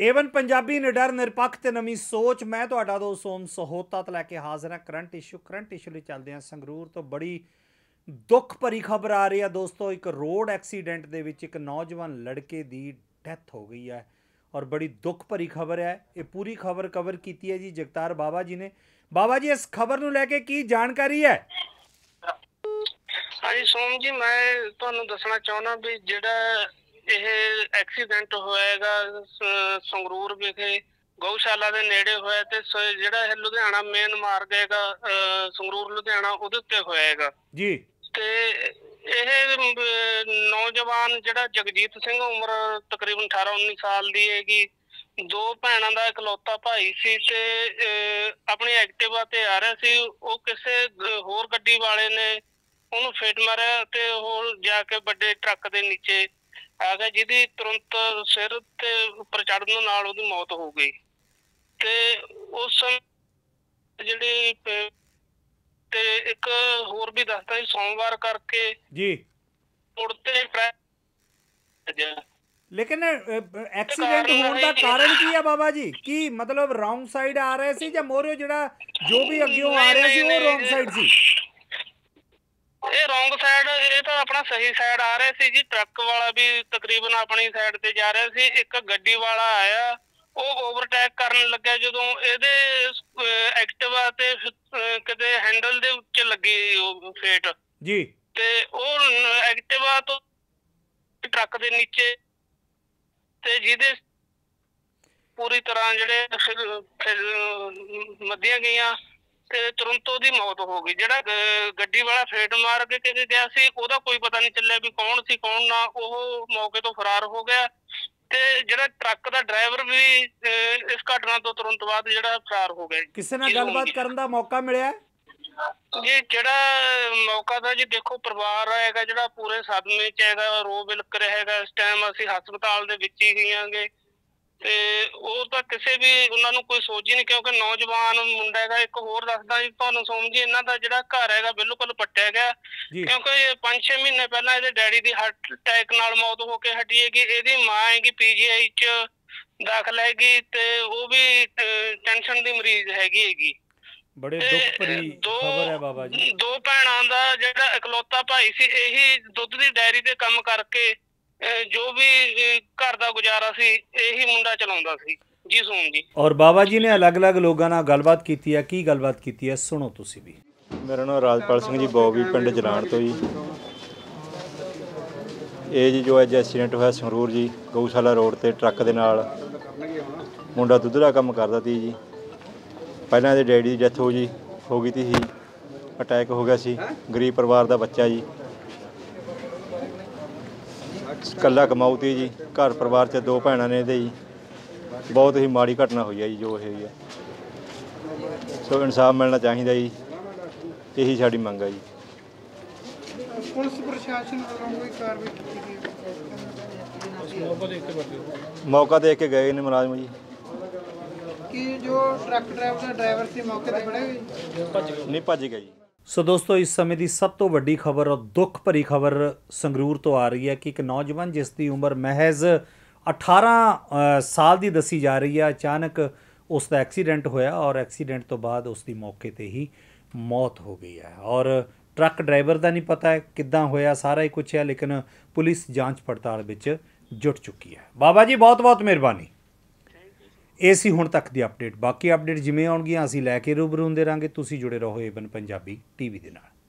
Avon Punjabi ਨਿਡਰ ਨਿਰਪੱਖ ਤੇ ਨਵੀਂ ਸੋਚ। ਮੈਂ ਤੁਹਾਡਾ ਦੋਸਤ ਸੋਮ ਸਹੋਤਾ ਤੋਂ ਲੈ ਕੇ ਹਾਜ਼ਰ ਹਾਂ ਕਰੰਟ ਇਸ਼ੂ। ਕਰੰਟ ਇਸ਼ੂ ਲਈ ਚੱਲਦੇ ਹਾਂ ਸੰਗਰੂਰ ਤੋਂ। ਬੜੀ ਦੁੱਖ ਭਰੀ ਖਬਰ ਆ ਰਹੀ ਹੈ ਦੋਸਤੋ। ਇੱਕ ਰੋਡ ਐਕਸੀਡੈਂਟ ਦੇ ਵਿੱਚ ਇੱਕ ਨੌਜਵਾਨ ਲੜਕੇ ਦੀ ਡੈਥ ਹੋ ਗਈ ਹੈ ਔਰ ਬੜੀ ਦੁੱਖ ਭਰੀ ਖਬਰ ਹੈ। ਇਹ ਪੂਰੀ ਖਬਰ ਕਵਰ ਕੀਤੀ ਹੈ ਜੀ ਜਗਤਾਰ ਬਾਬਾ ਜੀ ਨੇ। ਬਾਬਾ ਜੀ, ਇਸ ਖਬਰ ਨੂੰ ਲੈ ਕੇ ਕੀ ਜਾਣਕਾਰੀ ਹੈ? ਹਾਂਜੀ ਸੋਮ ਜੀ, ਮੈਂ ਤੁਹਾਨੂੰ ਦੱਸਣਾ ਚਾਹੁੰਦਾ ਵੀ ਜਿਹੜਾ ਐਕਸੀਡੈਂਟ ਹੋਇਆਗਾ ਸੰਗਰੂਰ ਵਿਖੇ ਗਊਸ਼ਾਲਾ ਦੇ ਨੇੜੇ ਹੋਇਆ ਤੇ ਜਿਹੜਾ ਇਹ ਲੁਧਿਆਣਾ ਮੇਨ ਮਾਰਗ ਹੈਗਾ ਸੰਗਰੂਰ ਲੁਧਿਆਣਾ ਉਹਦੇ ਉੱਤੇ ਹੋਇਆ ਹੈਗਾ। ਜੀ। ਤੇ ਇਹ ਨੌਜਵਾਨ ਜਿਹੜਾ ਜਗਜੀਤ ਸਿੰਘ ਉਮਰ ਤਕਰੀਬਨ 18 19 ਸਾਲ ਦੀ ਹੈਗੀ ਦੋ ਭੈਣਾਂ ਦਾ ਇਕਲੌਤਾ ਭਾਈ ਸੀ ਤੇ ਆਪਣੀ ਐਕਟਿਵਾ ਤੇ ਆ ਰਿਹਾ ਸੀ ਉਹ ਕਿਸੇ ਹੋਰ ਗੱਡੀ ਵਾਲੇ ਨੇ ਉਹਨੂੰ ਫੇਟ ਮਾਰਿਆ ਤੇ ਉਹ ਜਾ ਕੇ ਵੱਡੇ ਟਰੱਕ ਦੇ ਨੀਚੇ ਆ ਗਿਆ ਜਿਹਦੀ ਤੁਰੰਤ ਸਿਰ ਤੇ ਉੱਪਰ ਚੜਨ ਨਾਲ ਉਹਦੀ ਮੌਤ ਹੋ ਗਈ। ਤੇ ਉਸ ਜਿਹੜੀ ਤੇ ਇੱਕ ਹੋਰ ਵੀ ਦੱਸਦਾ ਸੀ ਸੋਮਵਾਰ ਕਰਕੇ ਜੀ। ਮੁੜ ਤੇ ਟ੍ਰੈ- ਲੇਕਿਨ ਐਕਸੀਡੈਂਟ ਹੋਣ ਦਾ ਕਾਰਨ ਕੀ ਹੈ ਬਾਬਾ ਜੀ? ਕੀ ਮਤਲਬ ਰੌਂਗ ਸਾਈਡ ਆ ਰਹੇ ਸੀ ਜਾਂ ਮੋਰਿਓ ਜਿਹੜਾ ਜੋ ਵੀ ਅੱਗਿਓਂ ਆ ਰਿਹਾ ਸੀ ਉਹ ਰੌਂਗ ਸਾਈਡ ਸੀ? ਇਹ ਰੋਂਗ ਸਾਈਡ ਇਹ ਤਾਂ ਆਪਣਾ ਸਹੀ ਸਾਈਡ ਆ ਰਿਹਾ ਸੀ ਜੀ। ਟਰੱਕ ਵਾਲਾ ਵੀ ਤਕਰੀਬਨ ਆਪਣੀ ਸਾਈਡ ਤੇ ਜਾ ਰਿਹਾ ਸੀ। ਇੱਕ ਗੱਡੀ ਵਾਲਾ ਆਇਆ ਉਹ ਓਵਰਟੇਕ ਕਰਨ ਲੱਗਿਆ ਜਦੋਂ ਇਹਦੇ ਐਕਟਿਵਾ ਤੇ ਕਿਤੇ ਹੈਂਡਲ ਦੇ ਉੱਤੇ ਲੱਗੀ ਉਹ ਫੇਟ ਜੀ। ਤੇ ਉਹ ਐਕਟਿਵਾ ਤੋਂ ਟਰੱਕ ਦੇ ਨੀਚੇ ਤੇ ਜਿਹਦੇ ਪੂਰੀ ਤਰ੍ਹਾਂ ਜਿਹੜੇ ਮੱਧੀਆਂ ਗਈਆਂ। ਤੇ ਤੁਰੰਤ ਉਹਦੀ ਮੌਤ ਹੋ ਗਈ। ਜਿਹੜਾ ਗ- ਗੱਡੀ ਵਾਲਾ ਫੇਟ ਮਾਰ ਕੇ ਕਿਤੇ ਗਿਆ ਸੀ ਉਹਦਾ ਕੋਈ ਪਤਾ ਨਹੀਂ ਚੱਲਿਆ ਵੀ ਕੌਣ ਸੀ ਕੌਣ ਨਾ। ਉਹ ਮੌਕੇ ਤੋਂ ਫਰਾਰ ਹੋ ਗਿਆ। ਤੇ ਜਿਹੜਾ ਟਰੱਕ ਦਾ ਡਰਾਈਵਰ ਵੀ ਅਹ, ਇਸ ਘਟਨਾ ਤੋਂ ਤੁਰੰਤ ਬਾਅਦ ਜਿਹੜਾ ਫਰਾਰ ਹੋ ਗਿਆ ਕਿਸੇ ਨਾਲ ਗੱਲਬਾਤ। ਕਰਨ ਦਾ ਮੌਕਾ ਮਿਲਿਆ? ਹੈ? ਜੀ ਜਿਹੜਾ ਮੌਕਾ ਦਾ ਜੀ ਦੇਖੋ ਪਰਿਵਾਰ ਹੈਗਾ ਜਿਹੜਾ ਪੂਰੇ ਸਦਮੇ ਚ ਹੈਗਾ ਰੋ ਬਿਲਕ ਰਿਹਾ ਹੈਗਾ ਇਸ ਟਾਈਮ ਅਸੀਂ ਹਸਪਤਾਲ ਦੇ ਵਿੱਚ ਹੀ ਗਈਆਂਗੇ ਤੇ ਉਹ ਤਾਂ ਕਿਸੇ ਵੀ ਉਹਨਾਂ ਨੂੰ ਕੋਈ ਸੋਚ ਹੀ ਨਹੀਂ ਕਿਉਂਕਿ ਨੌਜਵਾਨ ਮੁੰਡਾ ਹੈਗਾ ਇੱਕ ਹੋਰ ਦੱਸਦਾ ਜੀ ਤੁਹਾਨੂੰ ਸੋਮ ਜੀ ਇਹਨਾਂ ਦਾ ਜਿਹੜਾ ਘਰ ਹੈਗਾ ਬਿਲਕੁਲ ਪੱਟਿਆ ਗਿਆ। ਕਿਉਂਕਿ ਇਹ 5-6 ਮਹੀਨੇ ਪਹਿਲਾਂ ਇਹਦੇ ਡੈਡੀ ਦੀ ਹਾਰਟ ਅਟੈਕ ਨਾਲ ਮੌਤ ਹੋ ਕੇ ਹਟੀ ਹੈਗੀ ਇਹਦੀ ਮਾਂ ਹੈਗੀ ਪੀਜੀਆਈ ਚ ਦਾਖਲ ਹੈਗੀ ਤੇ ਉਹ ਵੀ ਟੈਨਸ਼ਨ ਦੀ ਮਰੀਜ਼ ਹੈਗੀ ਹੈਗੀ। ਬੜੇ ਦੁੱਖ ਭਰੀ ਦੋ- ਖਬਰ ਹੈ ਬਾਬਾ ਜੀ। ਦੋ ਭੈਣਾਂ ਦਾ ਜਿਹੜਾ ਇਕਲੌਤਾ ਭਾਈ ਸੀ ਇਹੀ ਦੁੱਧ ਦੀ ਡਾਇਰੀ ਤੇ ਕੰਮ ਕਰਕੇ ਜੋ ਵੀ ਘਰ ਦਾ ਗੁਜ਼ਾਰਾ ਸੀ ਇਹੀ ਮੁੰਡਾ ਚਲਾਉਂਦਾ ਸੀ ਜੀ ਸੋਮ ਜੀ। ਔਰ ਬਾਬਾ ਜੀ ਨੇ ਅਲੱਗ-ਅਲੱਗ ਲੋਕਾਂ ਨਾਲ ਗੱਲਬਾਤ ਕੀਤੀ ਹੈ ਕੀ ਗੱਲਬਾਤ ਕੀਤੀ ਹੈ ਸੁਣੋ ਤੁਸੀਂ ਵੀ। ਮੇਰਾ ਨਾਮ ਰਾਜਪਾਲ ਸਿੰਘ ਜੀ ਬੋਗੀ ਪਿੰਡ ਜਲਾਣ ਤੋਂ ਜੀ। ਇਹ ਜੀ ਜੋ ਅੱਜ ਐਕਸੀਡੈਂਟ ਹੋਇਆ ਸੰਗਰੂਰ ਜੀ ਗਊਸ਼ਾਲਾ ਰੋਡ ਤੇ ਟਰੱਕ ਦੇ ਨਾਲ ਮੁੰਡਾ ਦੁੱਧ ਦਾ ਕੰਮ ਕਰਦਾ ਸੀ ਜੀ। ਪਹਿਲਾਂ ਇਹਦੇ ਡੈਡੀ ਦੀ ਡੈਥ ਹੋ ਜੀ ਹੋ ਗਈ ਤੀ ਸੀ ਅਟੈਕ ਹੋ ਗਿਆ ਸੀ ਗਰੀਬ ਪਰਿਵਾਰ ਦਾ ਬੱਚਾ ਜੀ। ਇਕੱਲਾ ਕਮਾਊ ਤੀ ਜੀ ਘਰ ਪਰਿਵਾਰ 'ਚ ਦੋ ਭੈਣਾਂ ਨੇ ਇਹਦੇ ਜੀ। ਬਹੁਤ ਹੀ ਮਾੜੀ ਘਟਨਾ ਹੋਈ ਹੈ ਜੀ ਜੋ ਹੋਈ ਹੈ ਸੋ ਇਨਸਾਫ ਮਿਲਣਾ ਚਾਹੀਦਾ ਜੀ ਇਹੀ ਸਾਡੀ ਮੰਗ ਹੈ ਜੀ। ਪੁਲਿਸ ਪ੍ਰਸ਼ਾਸਨ ਵੱਲੋਂ ਕੋਈ ਕਾਰਵਾਈ ਕੀਤੀ ਗਈ? ਮੌਕਾ ਦੇਖ ਕੇ ਗਏ ਨੇ ਮੁਲਾਜ਼ਮ ਜੀ। ਕਿ ਜੋ ਟਰੱਕ ਡਰਾਈਵਰ ਦਾ ਡਰਾਈਵਰ ਸੀ ਮੌਕੇ ਤੇ ਗਿਆ ਜੀ? ਨਹੀਂ ਭੱਜ ਗਿਆ ਜੀ। ਸੋ ਦੋਸਤੋ, ਇਸ ਸਮੇਂ ਦੀ ਸਭ ਤੋਂ ਵੱਡੀ ਖਬਰ ਔਰ ਦੁੱਖ ਭਰੀ ਖਬਰ ਸੰਗਰੂਰ ਤੋਂ ਆ ਰਹੀ ਹੈ ਕਿ ਇੱਕ ਨੌਜਵਾਨ ਜਿਸ ਦੀ ਉਮਰ ਮਹਿਜ਼ 18 ਸਾਲ ਦੀ ਦੱਸੀ ਜਾ ਰਹੀ ਹੈ, ਅਚਾਨਕ ਉਸ ਦਾ ਐਕਸੀਡੈਂਟ ਹੋਇਆ ਔਰ ਐਕਸੀਡੈਂਟ ਤੋਂ ਬਾਅਦ ਉਸ ਦੀ ਮੌਕੇ ਤੇ ਹੀ ਮੌਤ ਹੋ ਗਈ ਹੈ। ਔਰ ਟਰੱਕ ਡਰਾਈਵਰ ਦਾ ਨਹੀਂ ਪਤਾ ਕਿੱਦਾਂ ਹੋਇਆ, ਸਾਰਾ ਹੀ ਕੁਝ ਹੈ, ਲੇਕਿਨ ਪੁਲਿਸ ਜਾਂਚ ਪੜਤਾਲ ਵਿੱਚ ਜੁਟ ਚੁੱਕੀ ਹੈ। ਬਾਬਾ ਜੀ ਬਹੁਤ ਬਹੁਤ ਮਿਹਰਬਾਨੀ। ਇਹ ਸੀ ਹੁਣ ਤੱਕ ਦੀ ਅਪਡੇਟ। ਬਾਕੀ ਅਪਡੇਟ ਜਿਵੇਂ ਆਉਣਗੀਆਂ, ਅਸੀਂ ਲੈ ਕੇ ਰੂਬਰੂ ਹੁੰਦੇ ਰਾਂਗੇ। ਤੁਸੀਂ ਜੁੜੇ ਰਹੋ ਏਵਨ ਪੰਜਾਬੀ ਟੀਵੀ ਦੇ ਨਾਲ।